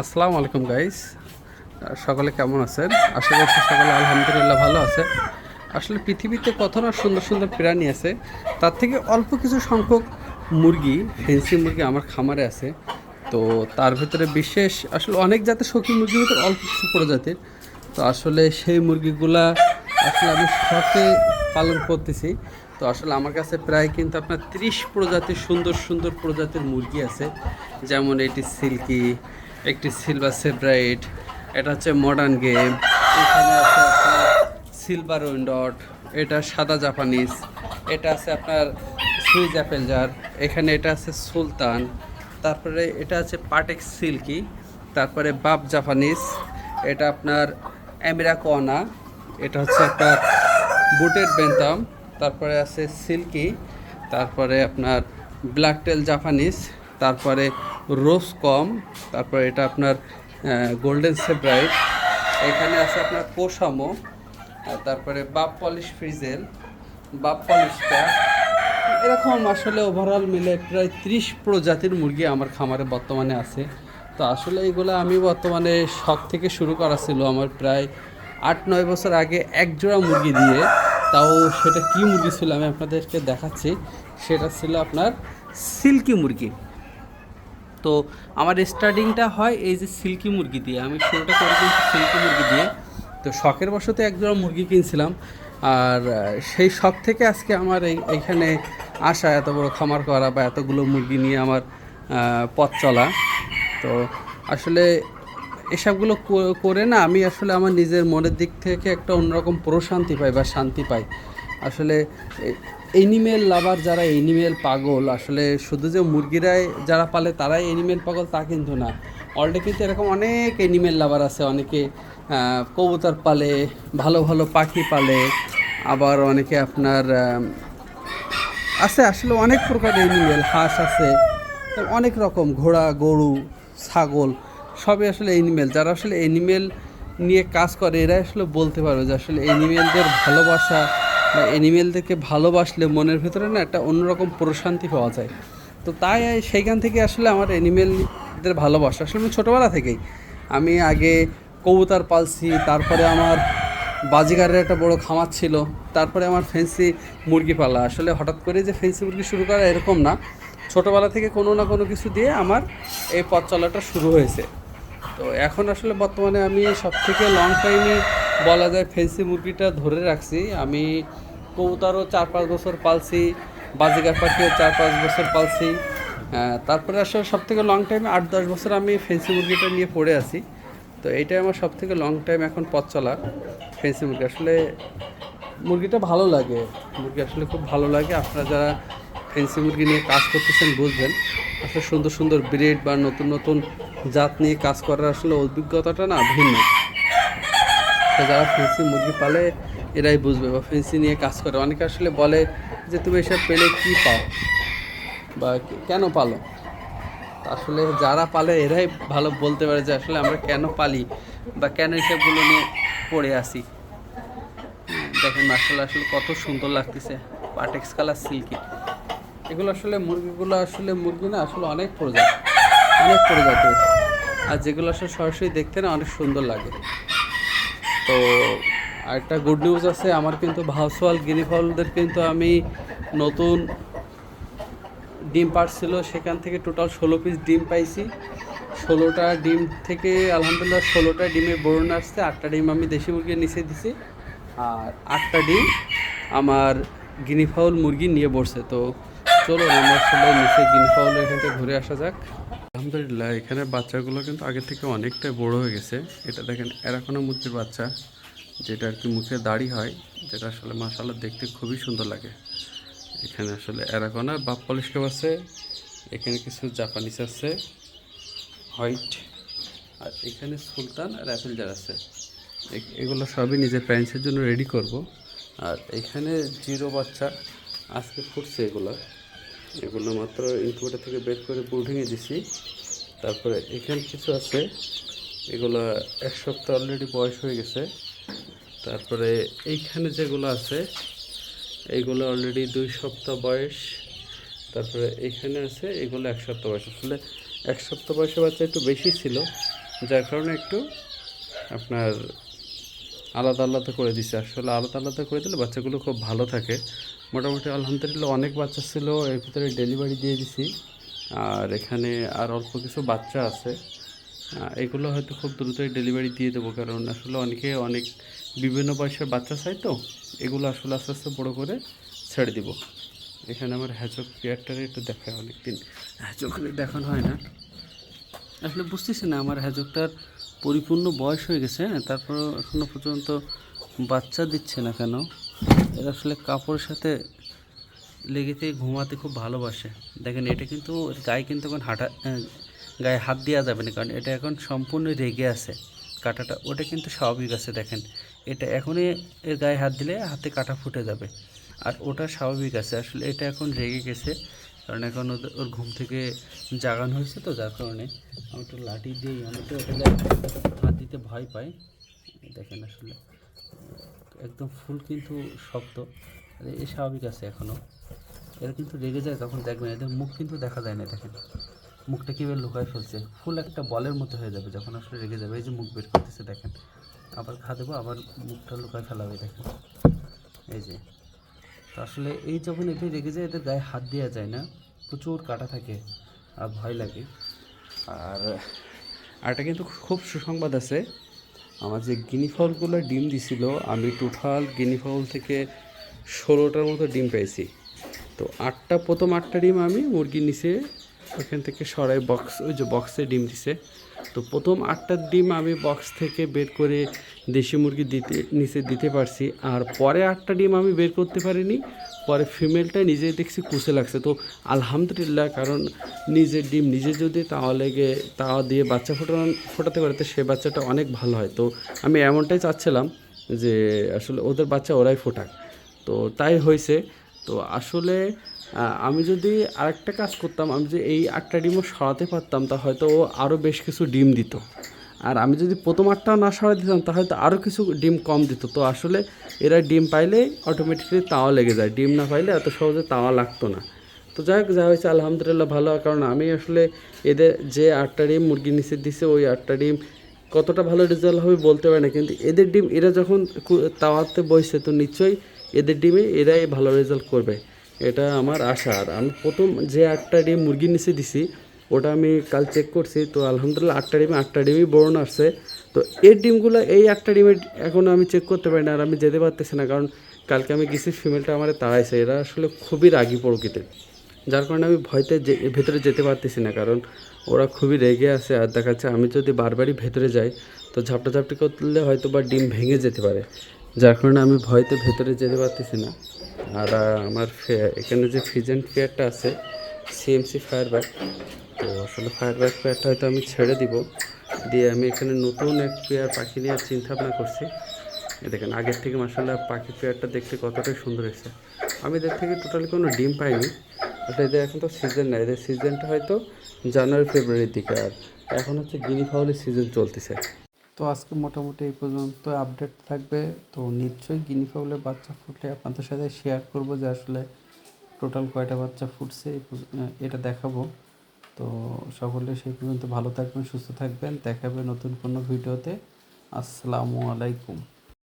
আসসালামু আলাইকুম গাইস সকলে কেমন আছেন? আশা করছি সকলে আলহামদুলিল্লাহ ভালো আছে। আসলে পৃথিবীতে কত না সুন্দর সুন্দর প্রাণী আছে, তার থেকে অল্প কিছু সংখ্যক মুরগি ফেন্সি মুরগি আমার খামারে আছে। তো তার ভিতরে বিশেষ আসলে অনেক জাতের শৌখিন মুরগির ভিতরে অল্প কিছু প্রজাতির তো আসলে সেই মুরগিগুলা আসলে আমি শখে পালন করতেছি। তো আসলে আমার কাছে প্রায় কিন্তু আপনার ত্রিশ প্রজাতির সুন্দর সুন্দর প্রজাতির মুরগি আছে। যেমন এটি সিল্কি একটি সিলভার সেব্রাইট এটা হচ্ছে মডার্ন গেম এখানে আছে আপনার সিলভার উইন্ডট এটা সাদা জাপানিজ এটা আছে আপনার সুইজ অ্যাপেল জার এখানে এটা আছে সুলতান। তারপরে এটা আছে পাটেক সিল্কি তারপরে বাপ জাপানিজ এটা আপনার অ্যামিরাকোয়ানা এটা হচ্ছে আপনার বুটের বেন্তাম তারপরে আছে সিল্কি তারপরে আপনার ব্ল্যাক টেল জাপানিজ তারপরে রোজ কম, তারপরে এটা আপনার গোল্ডেন সেব্রাইট এখানে আছে আপনার পোষামো তারপরে বাপ পলিশ ফ্রিজেল। বাপ পলিশ প্যাক এরকম আসলে ওভারঅল মিলে প্রায় ত্রিশ প্রজাতির মুরগি আমার খামারে বর্তমানে আছে। তো আসলে এগুলো আমি বর্তমানে শখ থেকে শুরু করা ছিল আমার প্রায় আট, নয় বছর আগে এক জোড়া মুরগি দিয়ে। তাও সেটা কি মুরগি ছিল আমি আপনাদেরকে দেখাচ্ছি। সেটা ছিল আপনার সিল্কি মুরগি। তো আমার স্টার্টিংটা হয় এই যে সিল্কি মুরগি দিয়ে। আমি শুরুটা করে কিন্তু সিল্কি মুরগি দিয়ে। তো শখের বশতে একজোড়া মুরগি কিনছিলাম। আর সেই শখ থেকে আজকে আমার এই, এইখানে আসা, এত বড় খামার করা বা এতগুলো মুরগি নিয়ে আমার পথ চলা। তো আসলে এসবগুলো করে না আমি আসলে আমার নিজের মনের দিক থেকে একটা অন্যরকম প্রশান্তি পাই বা শান্তি পাই। আসলে এনিমেল লাভার যারা এনিমেল পাগল, আসলে শুধু যে মুরগিরাই যারা পালে তারাই এনিমেল পাগল তা কিন্তু না। অলরেডি কিন্তু এরকম অনেক এনিমেল লাভার আছে, অনেকে কবুতর পালে, ভালো ভালো পাখি পালে, আবার অনেকে আপনার আছে আসলে অনেক প্রকার এনিমেল হাঁস আছে, অনেক রকম, ঘোড়া, গরু, ছাগল, সবই আসলে এনিমেল যারা আসলে এনিমেল নিয়ে কাজ করে এরা আসলে বলতে পারবে যে আসলে এনিমেলদের ভালোবাসা বা এনিমেলদেরকে ভালোবাসলে মনের ভেতরে না একটা অন্যরকম প্রশান্তি পাওয়া যায়। তো তাই সেইখান থেকে আসলে আমার এনিমেলদের ভালোবাসা। আসলে আমি ছোটোবেলা থেকেই আমি আগে কবুতর পালছি, তারপরে আমার বাজিগারের একটা বড় খামার ছিল, তারপরে আমার ফেন্সি মুরগি পালা। আসলে হঠাৎ করে যে ফেন্সি মুরগি শুরু করা এরকম না। ছোটোবেলা থেকে কোনো না কোনো কিছু দিয়ে আমার এই পথ চলাটা শুরু হয়েছে। তো এখন আসলে বর্তমানে আমি সব থেকে লং টাইমই বলা যায় ফেন্সি মুরগিটা ধরে রাখছি। আমি কবুতরও চার পাঁচ বছর পালছি, বাজিগার পাখিও চার পাঁচ বছর পালছি। তারপরে আসলে সব থেকে লং টাইমে আট দশ বছর আমি ফেন্সি মুরগিটা নিয়ে পড়ে আছি। তো এইটাই আমার সব থেকে লং টাইম এখন পথ চলা ফেন্সি মুরগি। আসলে মুরগিটা ভালো লাগে। মুরগি আসলে খুব ভালো লাগে। আপনারা যারা ফেন্সি মুরগি নিয়ে কাজ করতেছেন বুঝবেন। আসলে সুন্দর সুন্দর ব্রিড বা নতুন নতুন জাত নিয়ে কাজ করার আসলে অভিজ্ঞতাটা না ভিন্ন। তো যারা ফেন্সি মুরগি পালে এরাই বুঝবে বা ফেন্সি নিয়ে কাজ করে। অনেকে আসলে বলে যে তুমি এসব পেলে কী পাও বা কেন পালো? আসলে যারা পালে এরাই ভালো বলতে পারে যে আসলে আমরা কেন পালি বা কেন এসবগুলো নিয়ে পড়ে আসি হুম, দেখেন মার্শাল আসলে কত সুন্দর লাগতেছে। পাটেক্স কালার সিল্কি এগুলো আসলে মুরগিগুলো আসলে মুরগি না আসলে অনেক প্রজাতি অনেক প্রজাতির। আর যেগুলো আসলে সরাসরি দেখতে না অনেক সুন্দর লাগে। তো আরেকটা গুড নিউজ আছে, আমার কিন্তু ভাউসওয়াল গিরিফলদের কিন্তু আমি নতুন ডিম পাড়ছিল, সেখান থেকে টোটাল ষোলো পিস ডিম পাইছি। ষোলোটা ডিম থেকে আলহামদুলিল্লাহ ষোলোটা ডিমের বরণ আসছে, আটটা ডিম আমি দেশি মুরগি নিচে দিছি, আর আটটা ডিম আমার গিনি ফাউল মুরগি নিয়ে বসছে। তো চলো আমরা আসলে নিচে গিনি ফাউল এখান থেকে ঘুরে আসা যাক। আলহামদুলিল্লাহ, এখানে বাচ্চাগুলো কিন্তু আগে থেকে অনেকটাই বড় হয়ে গেছে। এটা দেখেন এরাকোনা মুরগির বাচ্চা, যেটা আর কি মুখে দাড়ি হয়, যেটা আসলে মাসাল্লাহ দেখতে খুবই সুন্দর লাগে। এখানে আসলে অ্যারাগোনা বাপ পলিশ আছে, এখানে কিছু জাপানিজ আছে, হোয়াইট, আর এখানে সুলতান আর অ্যাপেল জার আছে। এগুলো সবই নিজের প্যারেন্টসের জন্য রেডি করব। আর এখানে জিরো বাচ্চা আজকে ফুটছে এগুলো। এগুলো মাত্র ইনকিউবেটার থেকে বের করে বুডিংয়ে দিছি। তারপরে এখানে কিছু আছে, এগুলো এক সপ্তাহ অলরেডি বয়স হয়ে গেছে। তারপরে এইখানে যেগুলো আছে এইগুলো অলরেডি দুই সপ্তাহ বয়স। তারপরে এখানে আছে, এগুলো এক সপ্তাহ বয়স। আসলে এক সপ্তাহ বয়সে বাচ্চা একটু বেশি ছিল, যার কারণে একটু আপনার আলাদা আলাদা করে দিছে। আসলে আলাদা আলাদা করে দিলে বাচ্চাগুলো খুব ভালো থাকে। মোটামুটি আলহামদুলিল্লাহ অনেক বাচ্চা ছিল, এর ভিতরে ডেলিভারি দিয়ে দিছি। আর এখানে আর অল্প কিছু বাচ্চা আছে। এগুলো হয়তো খুব দ্রুতই ডেলিভারি দিয়ে দেবো, কারণ আসলে অনেকে অনেক বিভিন্ন বয়সের বাচ্চা চাই তো, এগুলো আসলে আস্তে আস্তে বড়ো করে ছেড়ে দিব। এখানে আমার হ্যাচক পেয়ারটারে একটু দেখায় অনেকদিন। হ্যাচক দেখানো হয় না। আসলে বুঝতেছি না, আমার হ্যাজকটার পরিপূর্ণ বয়স হয়ে গেছে হ্যাঁ তারপর এখনও পর্যন্ত বাচ্চা দিচ্ছে না কেন? এরা আসলে কাপড়ের সাথে লেগেতে ঘুমাতে খুব ভালোবাসে। দেখেন, এটা কিন্তু গায়ে কিন্তু এখন হাঁটা গায়ে হাত দেওয়া যাবে না, কারণ এটা এখন সম্পূর্ণ রেগে আছে। কাঁটাটা, ওটা কিন্তু স্বাভাবিক আছে, দেখেন। এটা এখনই এর গায়ে হাত দিলে হাতে কাটা ফুটে যাবে। আর ওটা স্বাভাবিক আছে, আসলে এটা এখন রেগে গেছে, কারণ এখন ওর ঘুম থেকে জাগানো হয়েছে তো, যার কারণে আমি একটু লাঠি দিই তো ওটা হাত দিতে ভয় পাই। দেখেন আসলে। একদম ফুল কিন্তু শক্ত। এ স্বাভাবিক আছে এখনও এরা কিন্তু রেগে যায় তখন দেখবেন, এদের মুখ কিন্তু দেখা যায় না, দেখেন। মুখটা কীভাবে লুকায় ফেলছে। ফুল একটা বলের মতো হয়ে যাবে যখন আসলে রেগে যাবে। এই যে মুখ বের করতেছে, দেখেন। আবার খা দেবো, আবার মুখটা লুকায় ফেলা হবে, দেখেন। এই যে। তো আসলে এই যখন এটি রেগে যায়, এদের গায়ে হাত দেওয়া যায় না। প্রচুর কাটা থাকে আর ভয় লাগে। আর আরেকটা কিন্তু খুব সুসংবাদ আছে। আমার যে গিনি ফাউলগুলো ডিম দিছিল, আমি টোটাল গিনি ফাউল থেকে ষোলোটার মতো ডিম পেয়েছি তো আটটা, প্রথম আটটা ডিম আমি মুরগির নিচে ওখান থেকে সরাই বক্স ওই যে বক্সে ডিম দিছে। তো প্রথম আটটা ডিম আমি বক্স থেকে বের করে দেশি মুরগি দিতে, নিচে দিতে পারছি। আর পরে আটটা ডিম আমি বের করতে পারিনি। পরে ফিমেলটা নিজে দেখছি কুচে লাগছে। তো আলহামদুলিল্লাহ, কারণ নিজের ডিম নিজে যদি তাহলে গিয়ে তাওয়া দিয়ে বাচ্চা ফোটানো, ফোটাতে পারে, তো সে বাচ্চাটা অনেক ভালো হয়। তো আমি এমনটাই চাচ্ছিলাম যে আসলে ওদের বাচ্চা ওরাই ফোটাক। তো তাই হয়েছে। তো আসলে আমি যদি আরেকটা কাজ করতাম, আমি যে এই আটটা ডিমও সরাতে পারতাম, তা হয়তো ও আরও বেশ কিছু ডিম দিত। আর আমি যদি প্রথম আটটা না সরাই দিতাম, তা হয়তো আরও কিছু ডিম কম দিত। তো আসলে এরা ডিম পাইলে অটোমেটিক্যালি তাওয়া লেগে যায়। ডিম না পাইলে এত সহজে তাওয়া লাগতো না। তো যাই হোক, যা হয়েছে, আলহামদুলিল্লাহ ভালো। কারণ আমি আসলে এদের যে আটটা ডিম মুরগির নিচে দিছে, ওই আটটা ডিম কতটা ভালো রেজাল্ট হবে বলতে পারি না। কিন্তু এদের ডিম, এরা যখন তাওয়াতে বইছে, তো নিশ্চয়ই এদের ডিমে এরাই ভালো রেজাল্ট করবে। এটা আমার আশা। আর আমি প্রথম যে আটটা ডিম মুরগির নিচে দিছি, ওটা আমি কাল চেক করছি, তো আলহামদুলিল্লাহ আটটা ডিমে, আটটা ডিমই বড় আসছে। তো এর ডিমগুলো, এই আটটা ডিমে এখনও আমি চেক করতে পারি না আর আমি যেতে পারতেছি না, কারণ কালকে আমি গেছি ফিমেলটা আমার তাড়াইছে। এরা আসলে খুবই রাগী প্রকৃতির। যার কারণে আমি ভয়তে যে, ভেতরে যেতে পারতেছি না, কারণ ওরা খুবই রেগে আছে। আর দেখা যাচ্ছে আমি যদি বারবারই ভেতরে যাই, তো ঝাপটা ঝাপটি করলে হয়তো বা ডিম ভেঙে যেতে পারে। যার কারণে আমি ভয়তে ভেতরে যেতে পারতেছি না। আর আমার এখানে যে ফিজেন্ট পেয়ারটা আছে সিএমসি ফায়ার ব্যাগ তো আসলে ফায়ার ব্যাগ পেয়ারটা হয়তো আমি ছেড়ে দিব। দিয়ে আমি এখানে নতুন এক পেয়ার পাখি নেওয়ার চিন্তা ভাবনা করছি দেখেন, আগের থেকে মাসাল্লাহ পাখি পেয়ারটা দেখতে কতটাই সুন্দর হয়েছে। আমি এদের থেকে টোটালি কোনো ডিম পাইনি। এটা এদের এখন তো সিজন না এদের সিজনটা হয়তো জানুয়ারি ফেব্রুয়ারির দিকে। আর এখন হচ্ছে গিনি ফাউলের সিজন চলতেছে। তো আজকে মোটামুটি এই পর্যন্ত আপডেট থাকবে। তো নিশ্চয়ই গিনি ফাউলের বাচ্চা ফুটলে আপনাদের সাথে শেয়ার করব যে আসলে টোটাল কয়টা বাচ্চা ফুটছে এটা দেখাবো। তো সকলে সেই পর্যন্ত ভালো থাকবেন, সুস্থ থাকবেন। দেখাবে নতুন কোনো ভিডিওতে। আসসালামু আলাইকুম।